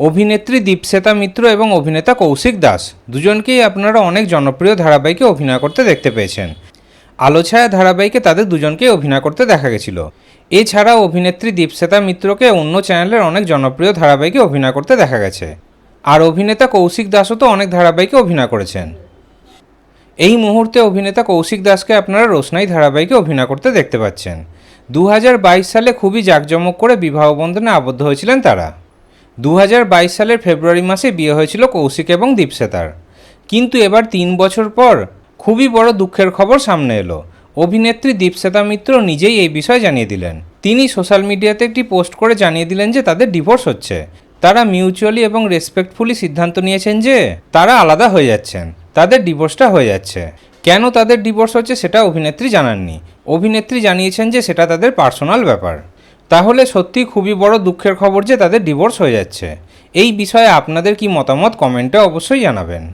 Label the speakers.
Speaker 1: অভিনেত্রী দীপশ্বেতা মিত্র এবং অভিনেতা কৌশিক দাস। দুজনকেই আপনারা অনেক জনপ্রিয় ধারাবাহিকে অভিনয় করতে দেখতে পেয়েছেন। আলোছায়া ধারাবাহিকে তাদের দুজনকেই অভিনয় করতে দেখা গেছিল। এছাড়াও অভিনেত্রী দীপশ্বেতা মিত্রকে অন্য চ্যানেলের অনেক জনপ্রিয় ধারাবাহিকে অভিনয় করতে দেখা গেছে। আর অভিনেতা কৌশিক দাসও তো অনেক ধারাবাহিকে অভিনয় করেছেন। এই মুহূর্তে অভিনেতা কৌশিক দাসকে আপনারা রোশনাই ধারাবাহিকে অভিনয় করতে দেখতে পাচ্ছেন। দু হাজার বাইশ সালে খুবই জাঁকজমক করে বিবাহ বন্ধনে আবদ্ধ হয়েছিলেন তারা। দু হাজার বাইশ সালের ফেব্রুয়ারি মাসে বিয়ে হয়েছিল কৌশিক এবং দীপশ্বেতার কিন্তু এবার তিন বছর পর খুবই বড় দুঃখের খবর সামনে এলো। অভিনেত্রী দীপশ্বেতা মিত্র নিজেই এই বিষয় জানিয়ে দিলেন। তিনি সোশ্যাল মিডিয়াতে একটি পোস্ট করে জানিয়ে দিলেন যে তাদের ডিভোর্স হচ্ছে। তারা মিউচুয়ালি এবং রেসপেক্টফুলি সিদ্ধান্ত নিয়েছেন যে তারা আলাদা হয়ে যাচ্ছেন, তাদের ডিভোর্সটা হয়ে যাচ্ছে। কেন তাদের ডিভোর্স হচ্ছে সেটা অভিনেত্রী জানাননি। অভিনেত্রী জানিয়েছেন যে সেটা তাদের পার্সোনাল ব্যাপার। তাহলে সত্যি খুবই বড় দুঃখের খবর যে তাদের ডিভোর্স হয়ে যাচ্ছে। এই বিষয়ে আপনাদের কি মতামত? কমেন্টে অবশ্যই জানাবেন।